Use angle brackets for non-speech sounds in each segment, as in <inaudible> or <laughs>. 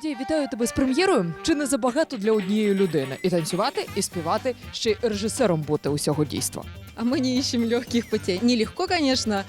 Надія, вітаю тебе з прем'єрою. Чи не забагато для однієї людини і танцювати, і співати, ще й режисером бути усього дійства? А мы не ищем легких путей. Нелегко, конечно,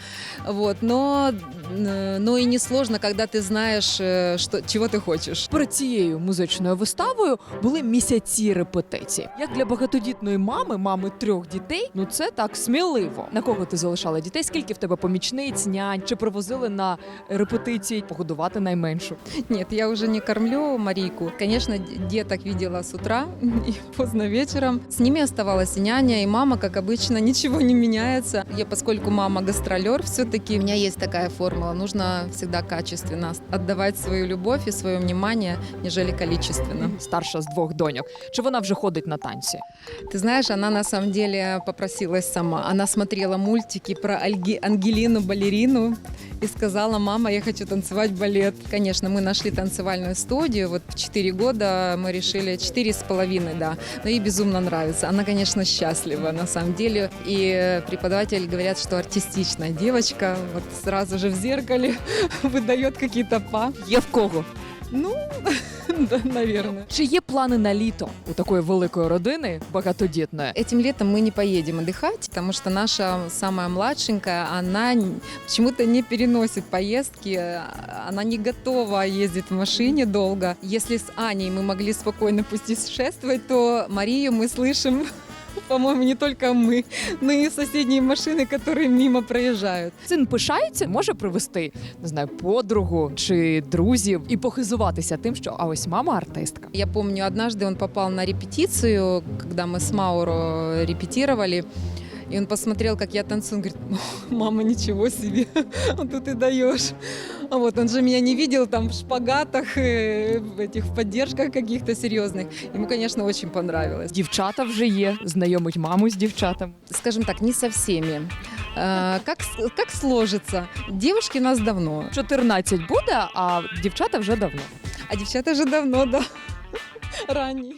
вот, но, э, но и не сложно, когда ты знаешь, э, что, чего ты хочешь. Перед цією музичною виставою були місяці репетицій. Як для багатодітної мами, мами трьох дітей, ну це так сміливо. На кого ти залишала дітей? Скільки в тебе помічниць, нянь? Чи привозили на репетиції погодувати найменшу? Нет, я уже не кормлю Марийку. Конечно, д- деток видела с утра <laughs> и поздно вечером. С ними оставалась и няня, и мама, как обычно, ничего не меняется. Я, поскольку мама гастролер, все-таки у меня есть такая формула. Нужно всегда качественно отдавать свою любовь и свое внимание, нежели количественно. Старша з двох доньок. Чи вона вже ходить на танці? Ты знаешь, она на самом деле попросилась сама. Она смотрела мультики про Альги- Ангелину балерину и сказала, мама, я хочу танцевать балет. Конечно, мы нашли танцевальную студию. Вот в 4 года мы решили, четыре с половиной, да. Но ей безумно нравится. Она, конечно, счастлива на самом деле. И преподаватели говорят, что артистичная девочка. Вот сразу же в зеркале <laughs> выдает какие-то па. Є в кого? Ну, <laughs> да, наверное. Чи є плани на літо у такої великої родини багатодітної? Этим летом мы не поедем отдыхать, потому что наша самая младшенькая, она н- почему-то не переносит поездки, а, она не готова ездить в машине долго. Если с Аней мы могли спокойно путешествовать, то Марию мы слышим, <laughs> по-моему, не только мы, но и соседние машины, которые мимо проезжают. Син пишається, може привезти не знаю, подругу чи друзів і похизуватися тим, що а ось мама артистка. Я помню, однажды он попал на репетицию, когда мы с Мауро репетировали. И он посмотрел, как я танцую, он говорит, мама, ничего себе, вот тут ты даешь. А вот он же меня не видел там в шпагатах, э, в этих в поддержках каких-то серьезных. Ему, конечно, очень понравилось. Дівчата вже є, знайомить маму з дівчатами. Скажем так, не со всеми. А, Как, с- как сложится? Девушки у нас давно, 14 буде, а дівчата вже давно. а девчата же давно, да, ранние. <laughs>